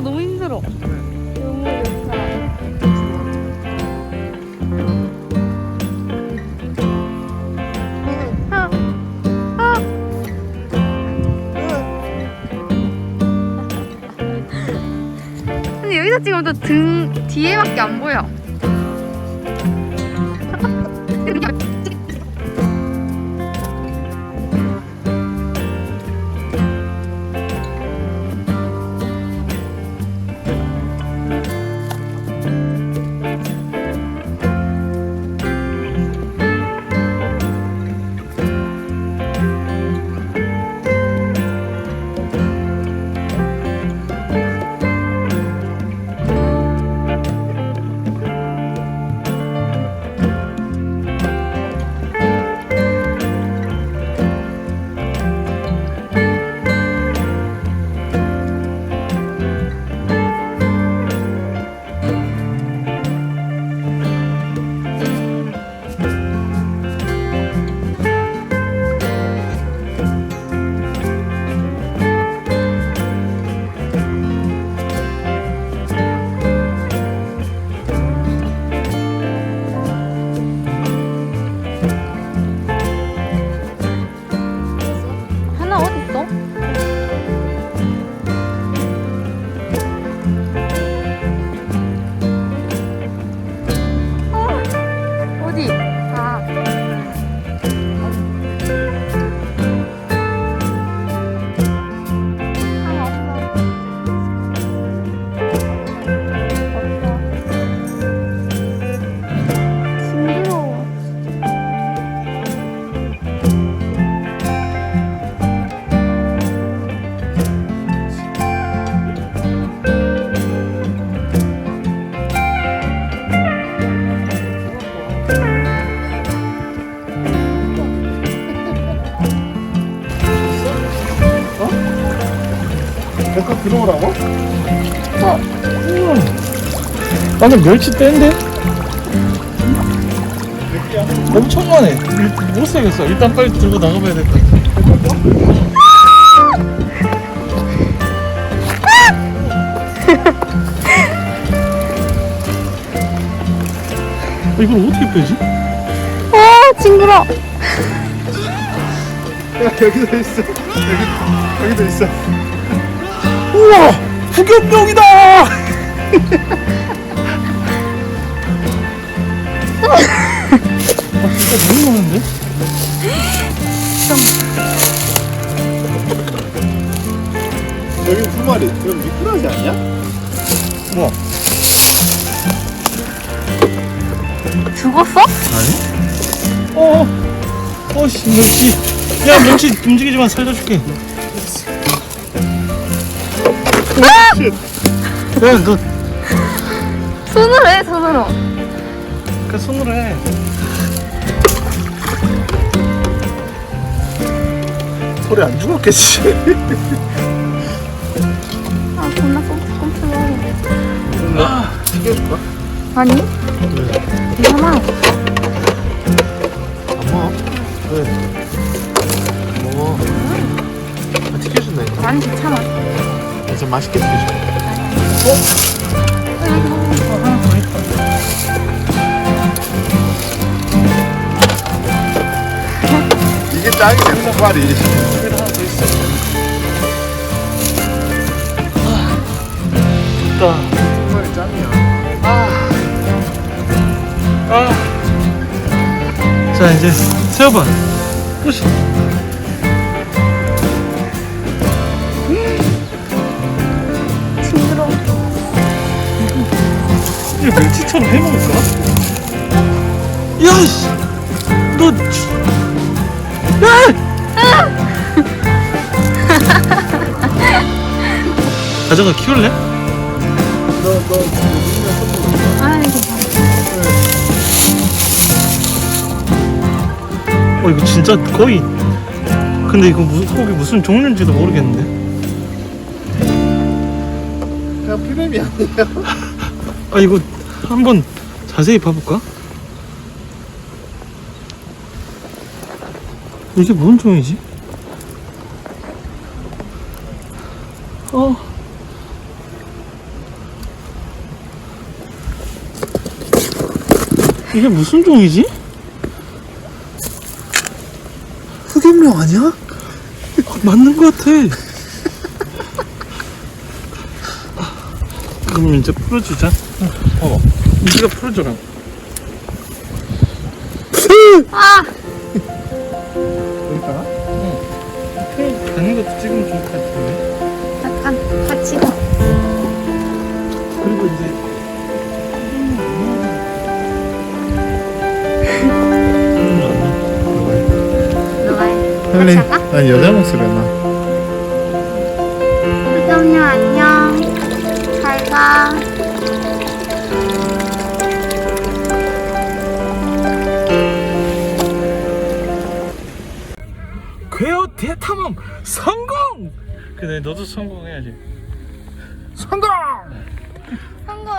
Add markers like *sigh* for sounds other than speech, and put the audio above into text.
너무 좋다. 아, 아. 근데 여기서 찍으면 또 등 뒤에밖에 안 보여. 백합 들어오라고? 어. 나는 멸치 떼인데? 엄청나네. 못 쓰겠어. 일단 빨리 들고 나가봐야 될 것 같아. 어, *laughs* 이걸 어떻게 빼지? 어, 징그러. 야 여기도 있어 여기 여기도 있어 우와! 흑염룡이다! 아, 진짜 너무 많은데? 여기 두 마리 여기 미꾸라지 아니야? 우와. 죽었어? 아니? 어, 어, 씨, 멸치. 야, 멸치 움직이지 마, 살려줄게. 야, 너, 손으로 해, 손으로. 그 손으로 해. 소리 안 죽었겠지 아, 존나 꼼꼼꼼꼼해. 아 튀겨줄까? 아니? 괜찮아. 안 먹어 왜? 먹어 아, 튀겨준다니까 난 괜찮아. 아, 좀 맛있게 어, 있다. 이게 짱이네 있어. 좋다. 두 마리 짱이야 아. 자, 이제 세워봐. 끝이. 이거 멸치처럼 해먹을까? 야, 씨! 너, 씨. 야! 가져가 키울래? 어, 이거 진짜 거의. 근데 이거 무, 속이 무슨 종류인지도 모르겠는데. 그냥 피레미 아니야 아, 이거 한번 자세히 봐볼까? 이게 뭔 종이지? 어? 이게 무슨 종이지? 흑임룡 아니야? 맞는 것 같아. 그럼 이제 풀어주자. 어, 네가 풀어줘라. 아! 여기다가? 풀 가는 것도 찍으면 좋을 것 같은데. 약간 같이 가. 그리고 이제. 할래? 난 여자 목소리야 나. 잘 가. 괴어 대탐험 성공! 그래 너도 성공해야지. 성공! 성공.